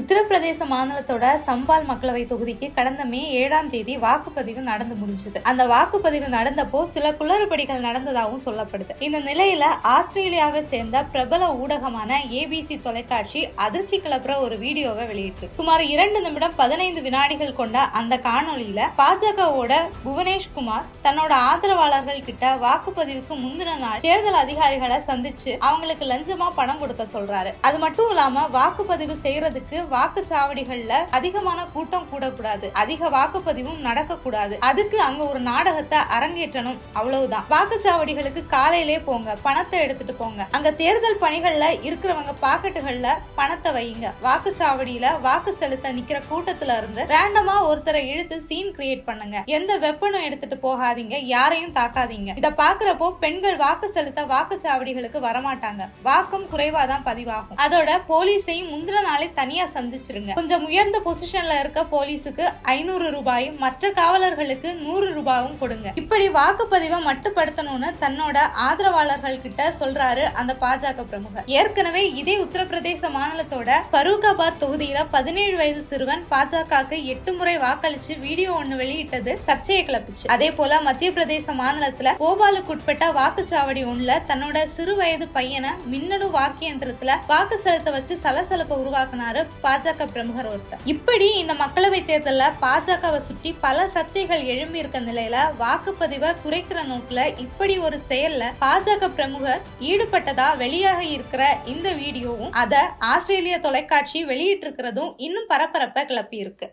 உத்தரப்பிரதேச மாநிலத்தோட சம்பால் மக்களவை தொகுதிக்கு கடந்த மே ஏழாம் தேதி வாக்குப்பதிவு நடந்து முடிஞ்சது. அந்த வாக்குப்பதிவு நடந்தப்போ சில குளறுபடிகள் நடந்ததாகவும் சொல்லப்படுது. இந்த நிலையில ஆஸ்திரேலியாவை சேர்ந்த பிரபல ஊடகமான ஏபிசி தொலைக்காட்சி அதிர்ச்சி கிளப்புற ஒரு வீடியோவை வெளியிட்டு சுமார் இரண்டு நிமிடம் பதினைந்து வினாடிகள் கொண்ட அந்த காணொலியில பாஜகவோட புவனேஷ்குமார் தன்னோட ஆதரவாளர்கள் கிட்ட வாக்குப்பதிவுக்கு முந்தின நாள் தேர்தல் அதிகாரிகளை சந்திச்சு அவங்களுக்கு லஞ்சமா பணம் கொடுக்க சொல்றாரு. அது மட்டும் இல்லாம வாக்குப்பதிவு செய்யறதுக்கு வாக்குச்சாவடிகள்ல அதிகமான கூட்டம் கூடக்கூடாது. அதிக வாக்குப்பதிவும் நடக்கக்கூடாது. அதுக்கு அங்க ஒரு நாடகத்தை அரங்கேற்றணும். அவ்வளவுதான். வாக்குச்சாவடிகளுக்கு காலையிலே போங்க. பணத்தை எடுத்துட்டு போங்க. அங்க தேர்தல் பணிகள்ல இருக்கிறவங்க பாக்கெட்டுகள்ல பணத்தை வைங்க வாக்குச்சாவடியில வாக்கு செலுத்த நிக்கிற கூட்டத்துல இருந்து ரேண்டமா ஒருத்தரை இழுத்து சீன் கிரியேட் பண்ணுங்க. எந்த வெப்பனும் எடுத்துட்டு போகாதீங்க. யாரையும் தாக்காதீங்க. இதை பாக்குறப்போ பெண்கள் வாக்கு செலுத்த வாக்குச்சாவடிகளுக்கு வரமாட்டாங்க. வாக்கும் குறைவாதான் பதிவாகும். அதோட போலீஸையும் முந்தின நாளே தனியா சந்திச்சிருங்க. கொஞ்சம் உயர்ந்த பொசிஷன்ல இருக்க போலீஸுக்கு ஐநூறு ரூபாயும் மற்ற காவலர்களுக்கு நூறு ரூபாயும் கொடுங்க. இப்படி வாக்குப்பதிவை மட்டுப்படுத்தணும்னு தன்னோட ஆதரவாளர்கள் கிட்ட சொல்றாரு அந்த பாஜக பிரமுகர். ஏற்கனவே இதே உத்தரப்பிரதேச மாநிலத்தோட பரூகாபாத் தொகுதியில பதினேழு வயது சிறுவன் பாஜகவுக்கு எட்டு முறை வாக்களிச்சு வீடியோ ஒண்ணு வெளியிட்டது சர்ச்சையை கிளப்பிச்சு. அதே போல மத்திய பிரதேச மாநிலத்துல போபாலுக்கு உட்பட்ட வாக்குச்சாவடி ஒண்ணுல தன்னோட சிறு வயது பையனை மின்னணு வாக்கு இயந்திரத்துல வாக்கு செலுத்த வச்சு சலசலப்பை உருவாக்குனாரு பாஜக பிரமுகர் ஒருத்தர். இப்படி இந்த மக்களவை தேர்தலில் பாஜகவை சுற்றி பல சர்ச்சைகள் எழும்பி இருக்க நிலையில வாக்குப்பதிவை குறைக்கிற நோக்கில் இப்படி ஒரு செயல்ல பாஜக பிரமுகர் ஈடுபட்டதா வெளியாக இருக்கிற இந்த வீடியோவும் அதை ஆஸ்திரேலிய தொலைக்காட்சி வெளியிட்டிருக்கிறதும் இன்னும் பரபரப்பை கிளப்பி இருக்கு